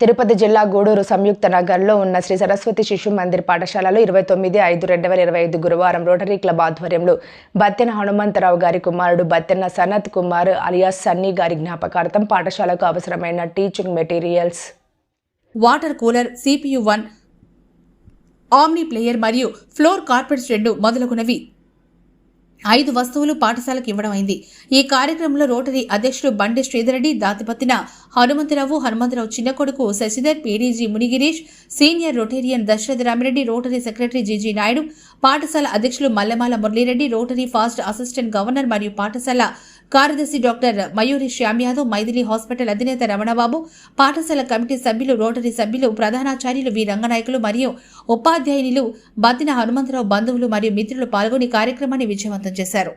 తిరుపతి జిల్లా గూడూరు సంయుక్త నగర్లో ఉన్న శ్రీ సరస్వతి శిశు మందిర్ పాఠశాలలో ఇరవై తొమ్మిది ఐదు రెండు వేల ఇరవై ఐదు గురువారం రోటరీ క్లబ్ ఆధ్వర్యంలో బత్తెన హనుమంతరావు గారి కుమారుడు బత్తెన సనత్ కుమార్ అలియాస్ సన్నీ గారి జ్ఞాపకార్థం పాఠశాలకు అవసరమైన teaching materials. Water cooler CPU one omni player మరియు ఫ్లోర్ కార్పెట్స్ రెండు మొదలగునవి. ఐదు వస్తువులు పాఠశాలకు ఇవ్వడం అయింది. ఈ కార్యక్రమంలో రోటరీ అధ్యక్షుడు బండి శ్రీధరెడ్డి దాతిపత్తిన హనుమంతరావు హనుమంతరావు చిన్న కొడుకు Sasidhar PDG Munigirish senior Rotarian Dasaratha Ramireddy Rotary secretary GG Naidu పాఠశాల అధ్యక్షులు Mallemala Muralireddy Rotary past assistant governor మరియు పాఠశాల కార్యదర్శి డాక్టర్ మయూరి శ్యామ్ యాదవ్ మైథిలి హాస్పిటల్ అధినేత రమణబాబు పాఠశాల కమిటీ సభ్యులు రోటరీ సభ్యులు ప్రధానాచార్యులు వి రంగనాయకులు మరియు ఉపాధ్యాయునిలు బతిన హనుమంతరావు బంధువులు మరియు మిత్రులు పాల్గొని కార్యక్రమాన్ని విజయవంతం చేశారు.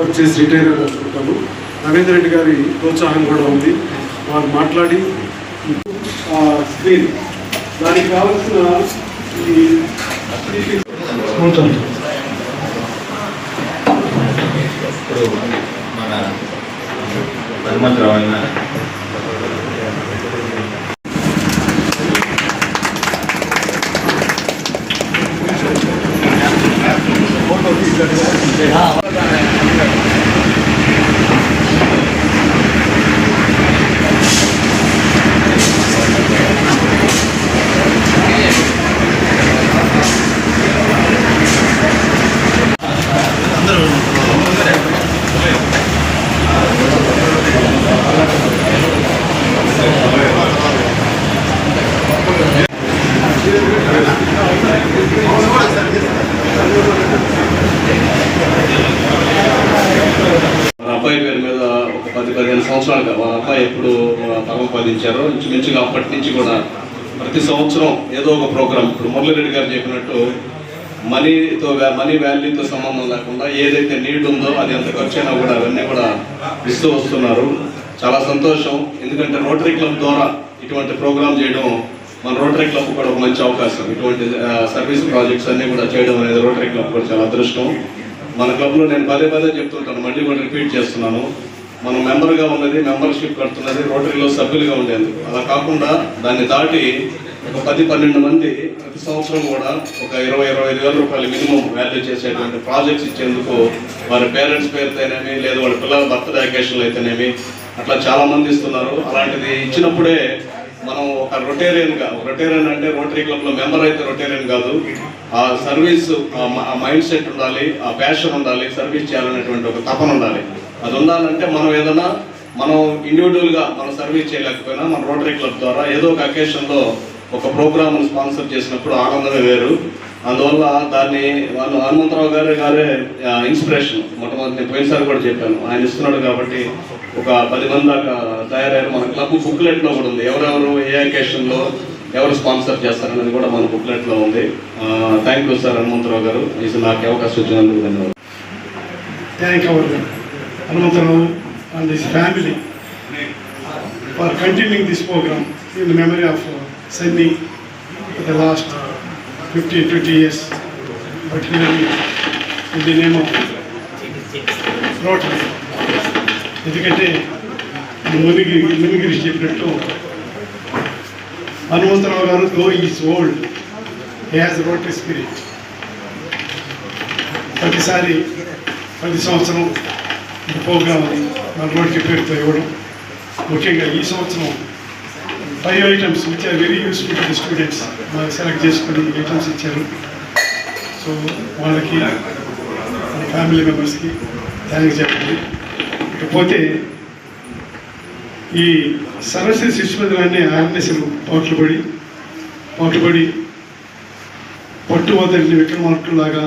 వచ్చేసి రిటైర్ అయిన అనుకుంటాము రవీంద్ర రెడ్డి గారి ప్రోత్సాహం కూడా ఉంది వారు మాట్లాడి ఆ, స్క్రీన్ దానికి కావాల్సిన. ఇప్పుడు మన హనుమంతరావు అయిన వాళ్ళ అబ్బాయి పేరు మీద ఒక పది పదిహేను సంవత్సరాలుగా వాళ్ళ అబ్బాయి ఎప్పుడు పరమపదించారో ఇంచుమించుగా అప్పటి నుంచి కూడా ప్రతి సంవత్సరం ఏదో ఒక ప్రోగ్రాం. ఇప్పుడు మురళీరెడ్డి గారు చెప్పినట్టు మనీతో మనీ వాల్యూతో సంబంధం లేకుండా ఏదైతే నీడ్ ఉందో అది ఎంత ఖర్చు అయినా కూడా అవన్నీ కూడా ఇస్తూ వస్తున్నారు. చాలా సంతోషం. ఎందుకంటే రోటరీ క్లబ్ ద్వారా ఇటువంటి ప్రోగ్రామ్ చేయడం మన రోటరీ క్లబ్ కూడా ఒక మంచి అవకాశం. ఇటువంటి సర్వీస్ ప్రాజెక్ట్స్ అన్నీ కూడా చేయడం అనేది రోటరీ క్లబ్ కూడా చాలా అదృష్టం. మన క్లబ్లో నేను పదే పదే చెప్తుంటాను. మళ్ళీ కూడా రిపీట్ చేస్తున్నాను. మనం మెంబర్గా ఉన్నది మెంబర్షిప్ కడుతున్నది రోటరీలో సభ్యులుగా ఉండేందుకు. అలా కాకుండా దాన్ని దాటి ఒక పది పన్నెండు మంది ప్రతి సంవత్సరం కూడా ఒక ఇరవై ఇరవై ఐదు వేల రూపాయలు మినిమం వాల్యూ చేసేటువంటి ప్రాజెక్ట్స్ ఇచ్చేందుకు వారి పేరెంట్స్ పేరుతోనేమి లేదా వాళ్ళ పిల్లల బర్త్డే అకేషన్లు అయితేనేమి అట్లా చాలా మంది ఇస్తున్నారు. అలాంటిది ఇచ్చినప్పుడే మనం ఒక రొటేరియన్గా రొటేరియన్ అంటే రోటరీ క్లబ్లో మెంబర్ అయితే రొటేరియన్ కాదు. ఆ సర్వీస్ ఆ మైండ్ సెట్ ఉండాలి ఆ ప్యాషన్ ఉండాలి సర్వీస్ చేయాలనేటువంటి ఒక తపన ఉండాలి. అది ఉండాలంటే మనం ఏదైనా మనం ఇండివిజువల్గా మనం సర్వీస్ చేయలేకపోయినా మన రోటరీ క్లబ్ ద్వారా ఏదో ఒక అకేషన్లో ఒక ప్రోగ్రామ్ స్పాన్సర్ చేసినప్పుడు ఆనందమే వేరు. అందువల్ల దాన్ని వాళ్ళు హనుమంతరావు గారు గారే ఇన్స్పిరేషన్. మొట్టమొదటి నేను పోయినసారి కూడా చెప్పాను. ఆయన ఇస్తున్నాడు కాబట్టి ఒక పది మంది దాకా తయారయ్యారు. మన క్లబ్ బుక్లెట్లో కూడా ఉంది. ఎవరెవరు ఏ అకేషన్లో ఎవరు స్పాన్సర్ చేస్తారనేది కూడా మన బుక్లెట్లో ఉంది. థ్యాంక్ యూ సార్ హనుమంతరావు గారు. ఇది నాకు అవకాశం ఇచ్చినందుకు ధన్యవాదాలు. Thank you Hanumantharao and his family for continuing this programme in memory of of the last for the last 15, 20 years, particularly in the name of Rotary. ఎందుకంటే మునిగి మునిగిరి చెప్పినట్టు హనుమంతరావు గారు though is old has Rotary spirit ప్రతిసారి ప్రతి సంవత్సరం programme మన రోడ్కి పేరుతో ఇవ్వడం. ముఖ్యంగా ఈ సంవత్సరం five items which are very useful to the students మనకు సెలెక్ట్ చేసుకుని ఐటమ్స్ ఇచ్చారు సో వాళ్ళకి ఫ్యామిలీ మెంబర్స్కి థ్యాంక్స్ చెప్పండి ఇకపోతే ఈ సరస్వతి శిశుమందిరాన్ని ఆర్ఎన్ఎస్ఎల్ పాటలుపడి పాటలుపడి పట్టు వదలని విక్రమార్కులాగా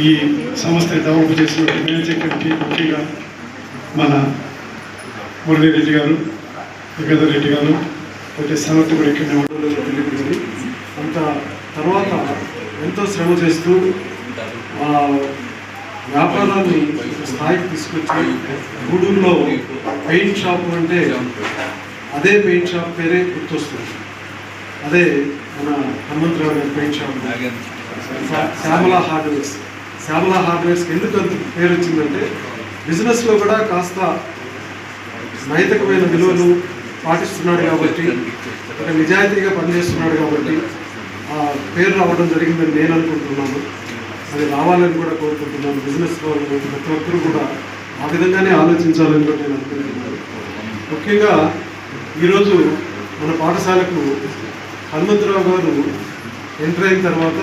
ఈ సంస్థ డెవలప్ చేసిన మేనేజింగ్ కమిటీ ముఖ్యంగా మన మురళీరెడ్డి గారు యుగధర్ రెడ్డి గారు ప్రతి సనత్ కూడా ఇక్కడ తెలియదు అంత తర్వాత ఎంతో శ్రమ చేస్తూ వ్యాపారాన్ని స్థాయికి తీసుకొచ్చి గూడూరులో పెయింట్ షాప్ అంటే అదే పెయింట్ షాప్ పేరే గుర్తొస్తుంది. అదే మన హనుమంతరావు గారి పెయింట్ షాప్. శా- శ్యామల హార్డ్వేర్స్. శ్యామల హార్డ్వేర్స్కి ఎందుకు అంత పేరు వచ్చిందంటే బిజినెస్లో కూడా కాస్త నైతికమైన విలువలు పాటిస్తున్నాడు కాబట్టి ఒక నిజాయితీగా పనిచేస్తున్నాడు కాబట్టి ఆ పేరు రావడం జరిగిందని నేను అనుకుంటున్నాను. అది రావాలని కూడా కోరుకుంటున్నాను. బిజినెస్ వాళ్ళు ప్రతి ఒక్కరు కూడా ఆ విధంగానే ఆలోచించాలని కూడా నేను అనుకుంటున్నాను. ముఖ్యంగా ఈరోజు మన పాఠశాలకు హనుమంతరావు గారు ఎంటర్ అయిన తర్వాత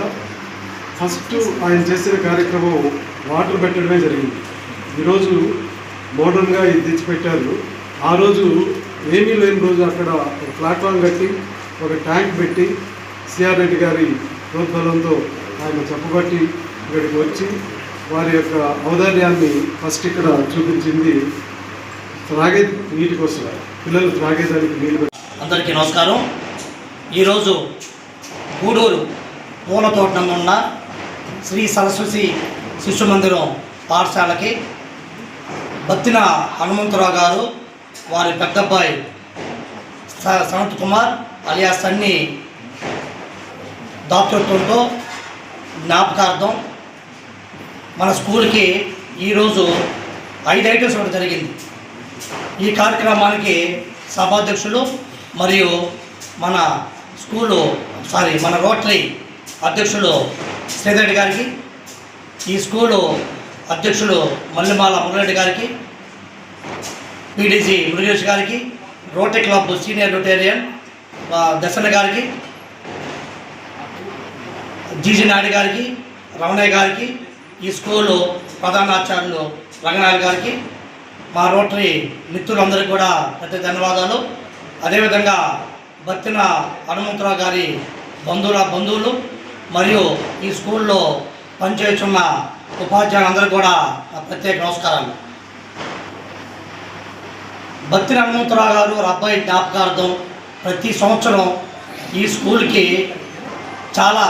ఫస్ట్ ఆయన చేసిన కార్యక్రమం వాటర్ పెట్టడమే జరిగింది. ఈరోజు మోడర్న్గా ఇది తెచ్చిపెట్టారు. ఆ రోజు ఏమీ లేని రోజు అక్కడ ఒక ప్లాట్ఫామ్ కట్టి ఒక ట్యాంక్ పెట్టి సిఆర్ రెడ్డి గారి ప్రోద్బలంతో ఆయన చెప్పబట్టి ఇక్కడికి వచ్చి వారి యొక్క ఔదార్యాన్ని ఫస్ట్ ఇక్కడ చూపించింది త్రాగే నీటి కోసం. పిల్లలు త్రాగేదానికి నీళ్ళు అందరికీ నమస్కారం. ఈరోజు గూడూరు పూల తోటనందు ఉన్న శ్రీ సరస్వతి శిశు మందిరం పాఠశాలకి బత్తిన హనుమంతరావు గారు వారి పెద్దబ్బాయి సనత్ కుమార్ అలియా సన్ని దాతృత్వంతో జ్ఞాపకార్థం మన స్కూల్కి ఈరోజు ఐదు ఐటమ్స్ ఇవ్వడం జరిగింది. ఈ కార్యక్రమానికి సభాధ్యక్షులు మరియు మన స్కూలు సారీ మన రోటరీ అధ్యక్షులు శ్రీధరెడ్డి గారికి ఈ స్కూలు అధ్యక్షులు మల్లిమాల మురళరెడ్డి గారికి పీడీసీ మురుగేష్ గారికి రోటరీ క్లబ్ సీనియర్ రొటేరియన్ దర్శన గారికి జీజీ నాయుడు గారికి రమణయ్య గారికి ఈ స్కూలు ప్రధానాచార్యులు రంగనాథ్ గారికి మా రోటరీ మిత్రులందరికీ కూడా పెద్ద ధన్యవాదాలు. అదేవిధంగా బత్తిన హనుమంతరావు గారి బంధువుల బంధువులు మరియు ఈ స్కూల్లో పనిచేస్తున్న ఉపాధ్యాయులందరూ కూడా ప్రత్యేక నమస్కారాలు. భక్తి హనుమంతరావు గారు వారి అబ్బాయి జ్ఞాపకార్థం ప్రతి సంవత్సరం ఈ స్కూల్కి చాలా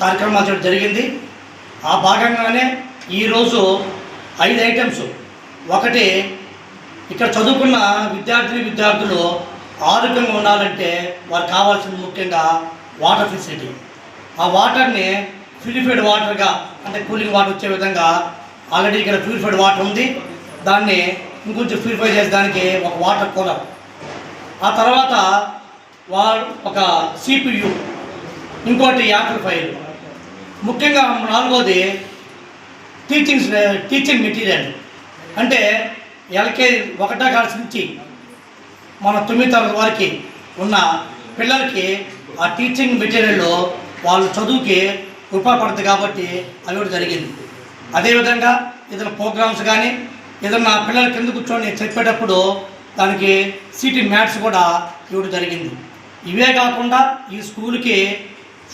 కార్యక్రమాలు చేయడం జరిగింది. ఆ భాగంగానే ఈరోజు ఐదు ఐటమ్స్. ఒకటి ఇక్కడ చదువుకున్న విద్యార్థిని విద్యార్థులు ఆరోగ్యంగా ఉండాలంటే వారికి కావాల్సింది ముఖ్యంగా వాటర్ ఫెసిలిటీ. ఆ వాటర్ని ప్యూరిఫైడ్ వాటర్గా అంటే కూలింగ్ వాటర్ వచ్చే విధంగా ఆల్రెడీ ఇక్కడ ప్యూరిఫైడ్ వాటర్ ఉంది. దాన్ని ఇంకొంచెం ప్యూరిఫై చేసేదానికి ఒక వాటర్ కూలర్ ఆ తర్వాత వా ఒక సిపియు ఇంకోటి యాంప్లిఫైర్ ముఖ్యంగా నాలుగోది టీచింగ్స్ టీచింగ్ మెటీరియల్ అంటే ఎల్కేజీ ఒకటో క్లాస్ నుంచి మన తొమ్మిది తరగతి వరకు ఉన్న పిల్లలకి ఆ టీచింగ్ మెటీరియల్లో వాళ్ళు చదువుకి ఉపయోగపడుతుంది కాబట్టి అవి కూడా జరిగింది. అదేవిధంగా ఇతర ప్రోగ్రామ్స్ కానీ ఏదైనా పిల్లల కింద కూర్చొని చెప్పేటప్పుడు దానికి సిటీ మ్యాట్స్ కూడా ఇవ్వడం జరిగింది. ఇవే కాకుండా ఈ స్కూల్కి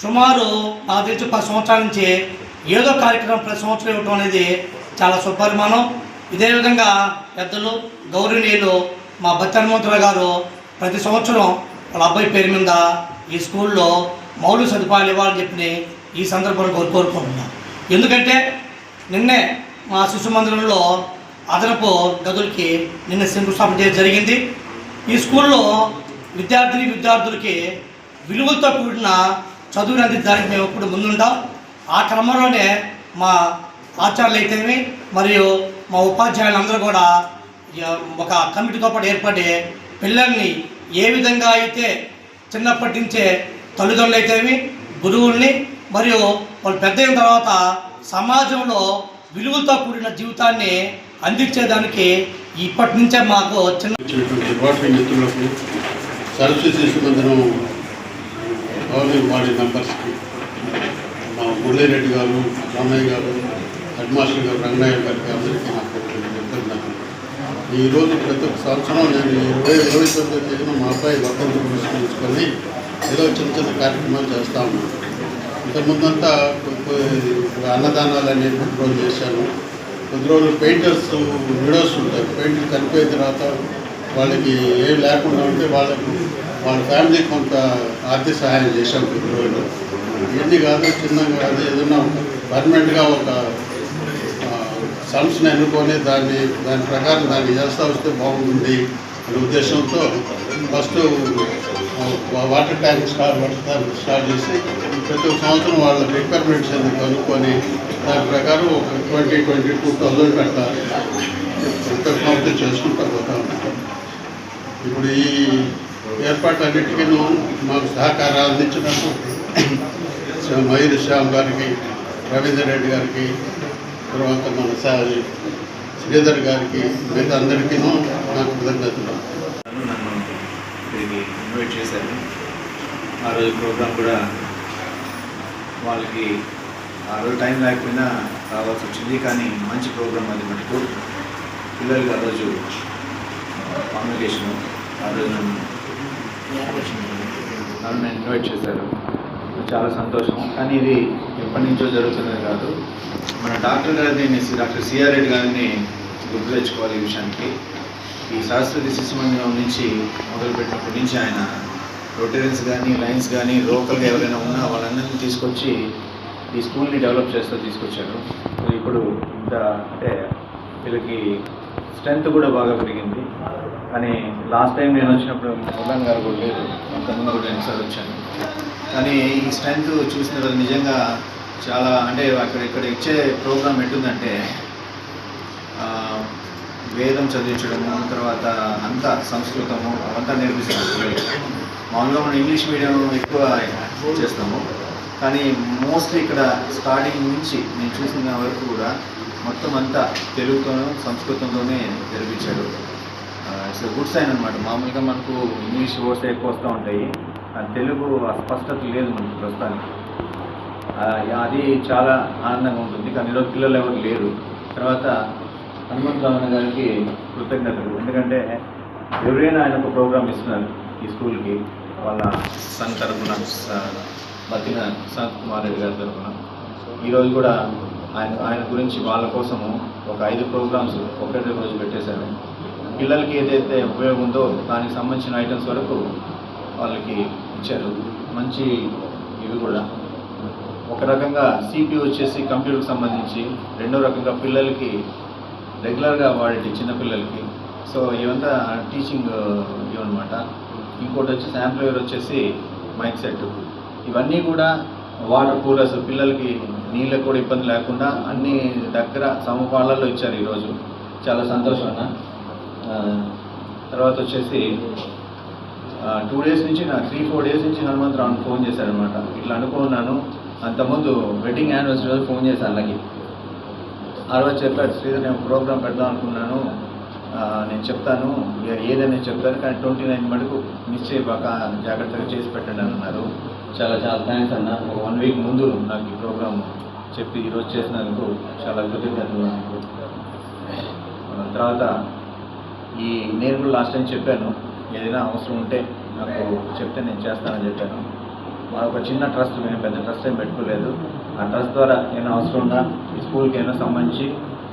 సుమారు నాకు తెలిసి పది సంవత్సరాల నుంచి ఏదో కార్యక్రమం ప్రతి సంవత్సరం ఇవ్వటం అనేది చాలా సుపరిమాణం ఇదే విధంగా పెద్దలు గౌరవనీయులు మా బత్తి గారు ప్రతి సంవత్సరం వాళ్ళ అబ్బాయి పేరు మీద ఈ స్కూల్లో మౌలిక సదుపాయాలు ఇవ్వాలని చెప్పి ఈ సందర్భంలో కోరుకుంటున్నాను. ఎందుకంటే నిన్నే మా శిశు మందిరంలో అదనపు గదులకి నిన్న శంకుస్థాపన చేయడం జరిగింది. ఈ స్కూల్లో విద్యార్థిని విద్యార్థులకి విలువలతో కూడిన చదువుని అందించడానికి మేము ఎప్పుడు ముందుంటాం. ఆ క్రమంలోనే మా ఆచార్యులు అయితేనేమి మరియు మా ఉపాధ్యాయులందరూ కూడా ఒక కమిటీతో పాటు ఏర్పడి పిల్లల్ని ఏ విధంగా అయితే చిన్నప్పటి నుంచే తల్లిదండ్రులు అయితేమి గురువుల్ని మరియు వాళ్ళు పెద్ద అయిన తర్వాత సమాజంలో విలువలతో కూడిన జీవితాన్ని అందించేదానికి ఇప్పటి నుంచే మాకు వచ్చిన ఇచ్చినటువంటి మిత్రులకు సరస్వతి శిశు మందిరం గవర్నమెంట్ బాడీ మెంబర్స్కి మా మురళీరెడ్డి గారు రామయ్య గారు హెడ్ మాస్టర్ గారు రంగనాయక్ గారికి అందరికీ నాకు చెప్తున్నాను ఈరోజు ప్రతి ఒక్క సంవత్సరం నేను ఇరవై ఇరవై తొమ్మిదో తేదీన మా అబ్బాయి భక్తులు తీసుకొని ఏదో చిన్న చిన్న కార్యక్రమాలు చేస్తూ ఉన్నాను. ఇంతకుముందంతా అన్నదానాలు అనేవి రోజు చేశాను. కొద్ది రోజులు పెయింటర్స్ విడోస్ ఉంటాయి. పెయింటర్ చనిపోయిన తర్వాత వాళ్ళకి ఏం లేకుండా ఉంటే వాళ్ళకు వాళ్ళ ఫ్యామిలీ కొంత ఆర్థిక సహాయం చేశాం కొద్ది రోజులు. ఇవన్నీ కాదు చిన్నగా కాదు ఏదన్నా పర్మనెంట్గా ఒక సంస్థను ఎన్నుకొని దాన్ని దాని ప్రకారం దాన్ని చేస్తూ వస్తే బాగుంటుంది అనే ఉద్దేశంతో first water tank start water tank start చేసి ప్రతి సంవత్సరం వాళ్ళ రిక్వైర్మెంట్స్ అన్ని కనుక్కొని దాని ప్రకారం ఒక ట్వంటీ ట్వంటీ టూ థౌజండ్ పెట్టాలి ప్రతి సంవత్సరం పోతా ఉంటాం. ఇప్పుడు ఈ ఏర్పాట్లన్నిటికీ మాకు సహకారాలు అందించినట్టు మయూర్ శ్యామ్ గారికి రవీందర్ రెడ్డి గారికి తర్వాత మన శ్రీధర్ గారికి మిగతా అందరికీ నాకు కృతజ్ఞతలు. ఇక్కడికి ఇన్వైట్ చేశారు. ఆ రోజు ప్రోగ్రాం కూడా వాళ్ళకి ఆ రోజు టైం లేకపోయినా రావాల్సి వచ్చింది. కానీ మంచి ప్రోగ్రాం అది మటుకు. పిల్లలకి ఆ రోజు కామ్యూనికేషను ఆ రోజు నన్ను నన్ను ఇన్వైట్ చేశారు. చాలా సంతోషం. కానీ ఇది ఎప్పటి నుంచో జరుగుతున్నది కాదు. మన డాక్టర్ గారిని డాక్టర్ సిఆర్ రెడ్డి గారిని గుర్తు తెచ్చుకోవాలి ఈ విషయానికి. ఈ సరస్వతి శిశు మందిరం నుంచి మొదలుపెట్టినప్పటి నుంచి ఆయన రొటేరియన్స్ కానీ లైన్స్ కానీ లోకల్గా ఎవరైనా ఉన్నా వాళ్ళందరినీ తీసుకొచ్చి ఈ స్కూల్ని డెవలప్ చేస్తూ తీసుకొచ్చారు. సో ఇప్పుడు ఇంత అంటే వీళ్ళకి స్ట్రెంత్ కూడా బాగా పెరిగింది. కానీ లాస్ట్ టైం నేను వచ్చినప్పుడు ముల్లాన్ గారు కూడా లేదు అంతకుముందు కూడా ఎన్నిసార్లు వచ్చాను. కానీ ఈ స్ట్రెంత్ చూసిన తర్వాత నిజంగా చాలా అంటే అక్కడ ఇక్కడ ఇచ్చే ప్రోగ్రామ్ ఎట్టుందంటే ఆ, వేదం చదివించడము తర్వాత అంతా సంస్కృతము అవంతా నేర్పిస్తాము మామూలుగా మనం ఇంగ్లీష్ మీడియం ఎక్కువ చేస్తాము. కానీ మోస్ట్లీ ఇక్కడ స్టార్టింగ్ నుంచి నేను చూసిన వరకు కూడా మొత్తం అంతా తెలుగుతోనూ సంస్కృతంతోనే జరిపించాడు ఇట్స్ గుడ్ సైన్ అనమాట మామూలుగా మనకు ఇంగ్లీష్ వర్డ్స్ ఎక్కువ వస్తూ ఉంటాయి. ఆ తెలుగు అస్పష్టత స్పష్టత లేదు మనకు ప్రస్తుతానికి. అది చాలా ఆనందంగా ఉంటుంది. కానీ ఈరోజు పిల్లలు ఎవరు లేరు. తర్వాత హనుమంతరామన్ గారికి కృతజ్ఞతలు. ఎందుకంటే ఎవరైనా ఆయన ఒక ప్రోగ్రామ్ ఇస్తున్నారు ఈ స్కూల్కి వాళ్ళ సన్ తరఫున బతిన సంత్ కుమార్ రెడ్డి గారి తరఫున ఈరోజు కూడా ఆయన ఆయన గురించి వాళ్ళ కోసము ఒక ఐదు ప్రోగ్రామ్స్ ఒకటే రోజు పెట్టేశారు. పిల్లలకి ఏదైతే ఉపయోగం ఉందో దానికి సంబంధించిన ఐటమ్స్ వరకు వాళ్ళకి ఇచ్చారు. మంచి ఇవి కూడా. ఒక రకంగా సిపి వచ్చేసి కంప్యూటర్కి సంబంధించి రెండో రకంగా పిల్లలకి రెగ్యులర్గా వాడేటి చిన్నపిల్లలకి సో ఇవంతా టీచింగ్ uh, ఇవన్నమాట ఇంకోటి వచ్చేసి యాంప్లాయర్ వచ్చేసి మైక్ సెట్ ఇవన్నీ కూడా వాటర్ కూలర్స్ పిల్లలకి నీళ్ళకు కూడా ఇబ్బంది లేకుండా అన్ని దగ్గర సమపాళ్ళల్లో ఇచ్చారు ఈరోజు. చాలా సంతోషం అన్న. తర్వాత వచ్చేసి టూ డేస్ నుంచి నా త్రీ ఫోర్ డేస్ నుంచి హనుమంతరావుని ఫోన్ చేశారనమాట ఇట్లా అనుకున్నాను. అంతకుముందు వెడ్డింగ్ యానివర్సరీ రోజు ఫోన్ చేశాను అలాగే ఆ రోజు చెప్పాడు శ్రీధర్ నేను ప్రోగ్రామ్ పెడదాం అనుకున్నాను. నేను చెప్తాను. ఏ- ఏదైనా చెప్తాను కానీ ట్వంటీ నైన్ మటుకు మిస్ చేయబాక జాగ్రత్తగా చేసి పెట్టండి అన్నారు. చాలా చాలా థ్యాంక్స్ అన్న. ఒక వన్ వీక్ ముందు నాకు ఈ ప్రోగ్రామ్ చెప్పి ఈరోజు చేసినందుకు చాలా కృతజ్ఞతలు. తర్వాత ఈ నేను కూడా లాస్ట్ టైం చెప్పాను. ఏదైనా అవసరం ఉంటే నాకు చెప్తే నేను చేస్తానని చెప్పాను. మా ఒక చిన్న ట్రస్ట్ మేము పెద్ద ట్రస్ట్ ఏం పెట్టుకోలేదు. ఆ ట్రస్ట్ ద్వారా ఏమైనా అవసరం ఉన్నా ఈ స్కూల్కి అయినా సంబంధించి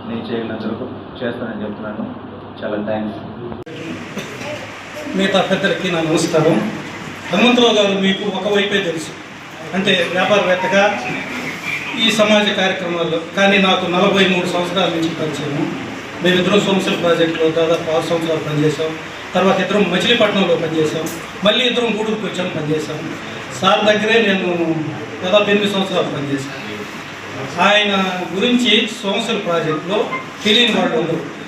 నేను చేయగలిగినందుకు చేస్తానని చెప్తున్నాను. చాలా థ్యాంక్స్. మిగతా పెద్దలకి నా నమస్కారం. హనుమంతరావు గారు మీకు ఒకవైపే తెలుసు. అంటే వ్యాపారవేత్తగా ఈ సమాజ కార్యక్రమాల్లో కానీ నాకు నలభై మూడు సంవత్సరాల నుంచి పరిచయము. మేమిద్దరం సోమశిల ప్రాజెక్టులో దాదాపు ఆరు సంవత్సరాలు పనిచేసాం తర్వాత ఇద్దరం మచిలీపట్నంలో పనిచేసాం మళ్ళీ ఇద్దరం గూడూరుకి వచ్చాం పనిచేసాం సార్ దగ్గరే నేను దాదాపు ఎనిమిది సంవత్సరాలు పనిచేశాను. ఆయన గురించి సోమశిల ప్రాజెక్టులో తెలియని వాళ్ళు ఉండరు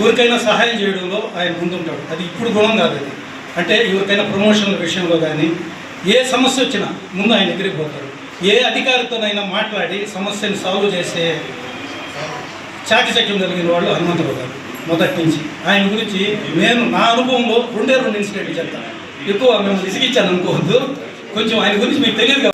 ఎవరికైనా సహాయం చేయడంలో ఆయన ముందుంటాడు. అది ఇప్పుడు గుణం కాదు అది. అంటే ఎవరికైనా ప్రమోషన్ల విషయంలో కానీ ఏ సమస్య వచ్చినా ముందు ఆయన దగ్గరికి పోతారు ఏ అధికారితోనైనా మాట్లాడి సమస్యను సాల్వ్ చేసే చాకచక్యం కలిగిన వాళ్ళు హనుమంతరావు గారు మొదటి నుంచి. ఆయన గురించి నేను నా అనుభవంలో రెండే రెండు ఇన్సిడెంట్లు చెప్తాను. ఎక్కువ మేము విసిగించాను అనుకోవద్దు. కొంచెం ఆయన గురించి మీకు తెలియదు